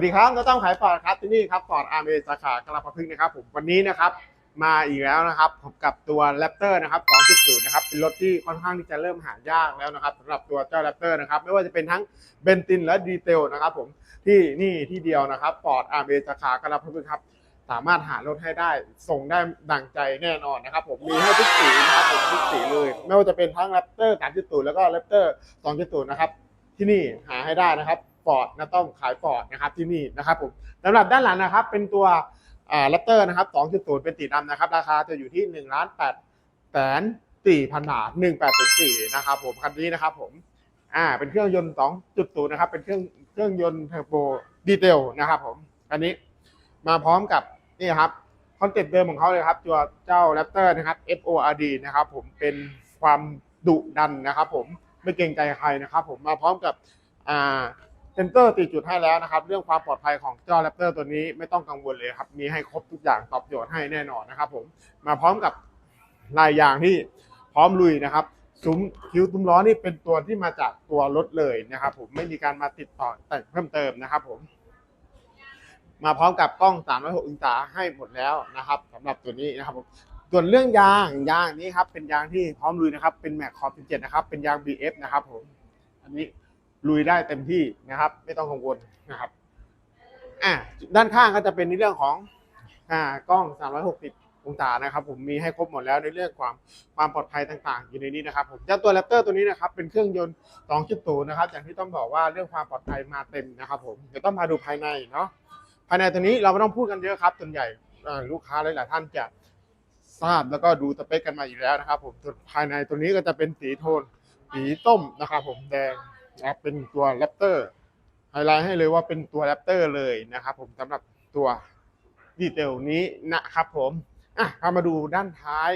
วัสดีครับเราต้องขายฟอร์ดครับที่นี่ครับฟอร์ดอาร์เมสาขากระพะพึ่งนะครับผมวันนี้นะครับมาอีกแล้วนะครับผมกับตัวแรปเตอร์นะครับ2.0นะครับเป็นรถที่ค่อนข้างที่จะเริ่มหายากแล้วนะครับสำหรับตัวเจ้าแรปเตอร์นะครับไม่ว่าจะเป็นทั้งเบนตินและดีเทลนะครับผมที่นี่ที่เดียวนะครับฟอร์ดอาร์เมสาขากระพะพึ่งครับสามารถหารถให้ได้ส่งได้ดังใจแน่นอนนะครับผมมีให้ทุกสีนะครับผมทุกสีเลย ไม่ว่าจะเป็นทั้งแรปเตอร์3.0แล้วก็แรปเตอร์2.0นะครับที่นี่หาให้ได้นะครับ ฟอร์ดนะต้องขายฟอร์ดนะครับที่นี่นะครับผมสำหรับด้านหลังนะครับเป็นตัวแรปเตอร์นะครับ 2.0 เป็นสีดำนะครับ ราคาจะอยู่ที่ 1 ล้าน8แสน4พันบาท 1804นะครับผมคันนี้นะครับผมอ่าเป็นเครื่องยนต์ 2.0 นะครับ เป็นเครื่องเครื่องยนต์เทอร์โบดีเทลนะครับผมอันนี้มาพร้อมกับนี่ครับคอนเซ็ปต์เดิมของเขาเลยครับตัวเจ้าแรปเตอร์นะครับ FORD นะครับผมเป็นความดุดันนะครับผมไม่เกรงใจใครนะครับผมมาพร้อมกับอ่า เซนเตอร์ตีจุดให้แล้วนะครับ เรื่องความปลอดภัยของเจ้าแรปเตอร์ตัวนี้ไม่ต้องกังวลเลยครับ มีให้ครบทุกอย่างตอบโจทย์ให้แน่นอนนะครับ ผมมาพร้อมกับลายยางที่พร้อมลุยนะครับซุ้มคิ้วตุ้มล้อนี่เป็นตัวที่มาจากตัวรถเลยนะครับ ผมไม่มีการมาติดต่อแต่งเพิ่มเติมนะครับ ผม มาพร้อมกับกล้อง 360องศาให้หมดแล้วนะครับสำหรับตัวนี้นะครับผมส่วนเรื่องยางยางนี้ครับ เป็นยางที่พร้อมลุยนะครับ เป็นแม็กคอร์17นะครับ เป็นยาง BF นะครับ ผม อันนี้ ลุยได้เต็มที่นะครับ ไม่ต้องกังวลนะครับอ่าด้านข้างก็จะเป็นในเรื่องของอ่ากล้อง 360 องศานะครับ ผมมีให้ครบหมดแล้วในเรื่องความความปลอดภัยต่างๆ อยู่ในนี้นะครับ ผมเจ้าตัวแรปเตอร์ตัวนี้นะครับ เป็นเครื่องยนต์2.0นะครับ อย่างที่ต้องบอกว่าเรื่องความปลอดภัยมาเต็มนะครับ ผมเดี๋ยวต้องมาดูภายในเนาะภายในตัวนี้เราไม่ต้องพูดกันเยอะครับส่วนใหญ่ลูกค้าหลายๆท่านจะทราบแล้วก็ดูสเปคกันมาอยู่แล้วนะครับ ผมส่วนภายในตัวนี้ก็จะเป็นสีโทนสีส้มนะครับ ผมแดง นะครับเป็นตัวแรปเตอร์ไฮไลท์ให้เลยว่าเป็นตัวแรปเตอร์เลยนะครับผมสำหรับตัวดีเทลนี้นะครับผมอะพามาดูด้านท้าย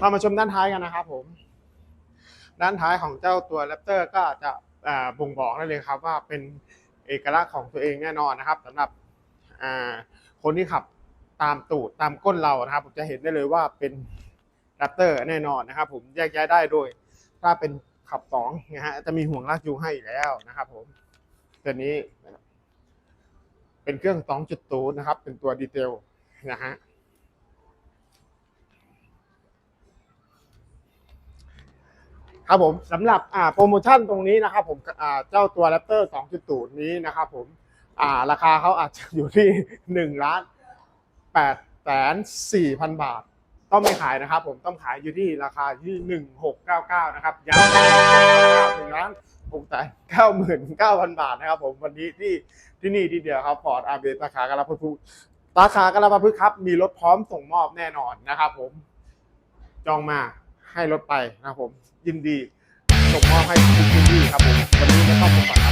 พามาชมด้านท้ายกันนะครับผม ด้านท้ายของเจ้าตัวแรปเตอร์ก็จะบ่งบอกได้เลยครับว่าเป็นเอกลักษณ์ของตัวเองแน่นอนนะครับสำหรับคนที่ขับตามตูดตามก้นเรานะครับ ผมจะเห็นได้เลยว่าเป็น แรปเตอร์แน่นอนนะครับผมแยกย้ายได้โดย ถ้าเป็นขับสองนะฮะจะมีห่วงลากจูงให้อยู่แล้วนะครับผมตัวนี้เป็นเครื่อง2.0นะครับ เป็นตัวดีเทลนะฮะครับผมสำหรับอ่าโปรโมชั่นตรงนี้นะครับผมอ่าเจ้าตัว Raptor 2.0นี้นะครับผมอ่าราคาเขาอาจจะอยู่ที่1ล้าน8แสน4พันบาท ต้องไม่ขายนะครับ ผมต้องขายอยู่ที่ราคาที่หนึ่งหกเก้าเก้านะครับย้ำหนึ่งล้านหกแสนเก้าหมื่นเก้าพันบาทนะครับผมวันนี้ที่ที่นี่ที่เดียวครับฟอร์ดอาร์เบสาขากระพฤกษ์สาขากระพฤกษ์ครับ มีรถพร้อมส่งมอบแน่นอนนะครับ ผมจองมาให้รถไปนะครับผมยินดีส่งมอบให้ทุกที่ครับผมวันนี้จะต้องส่งต่อ